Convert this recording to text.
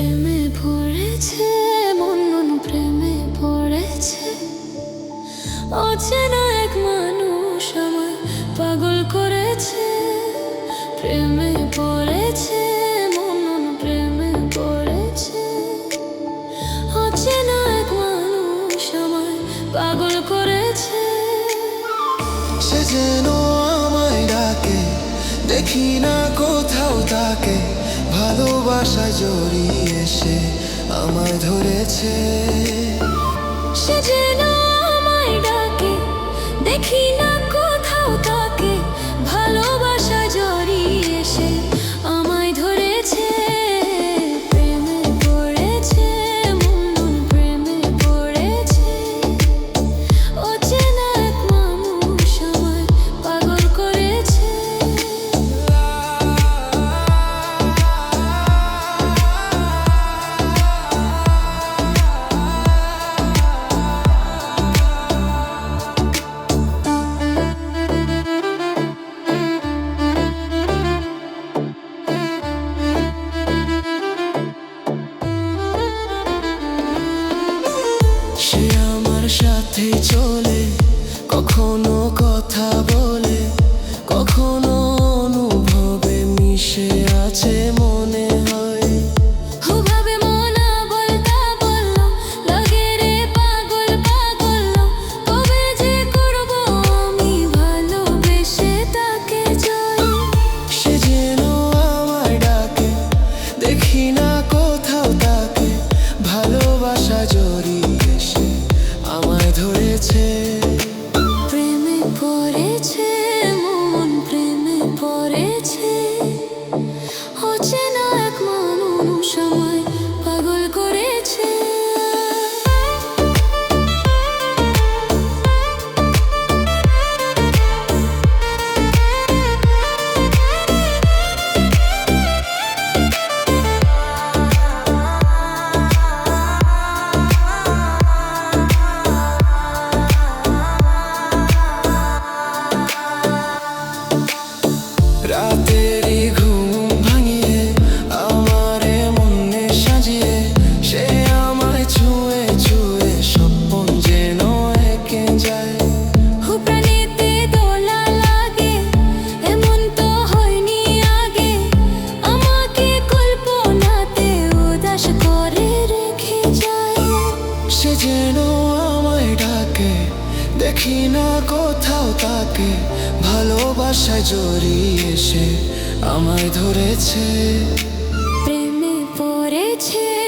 প্রেমে পড়েছে মন প্রেমে পড়েছে। অচেনা এক মানুষ আমার পাগল করেছে। প্রেমে পড়েছে মন প্রেমে পড়েছে। অচেনা এক মানুষ আমার পাগল করেছে। সে যেন আমায় ডাকে, দেখি না কোথাও তাকে। ভালোবাসায় জড়িয়ে সে আমায় ধরেছে। সে আমার সাথে চলে কখনো কথা বলে কখনো সে যেন আমায় ডাকে, দেখি না কোথাও তাকে। ভালোবাসায় জড়িয়ে সে আমায় ধরেছে। প্রেমে পড়েছে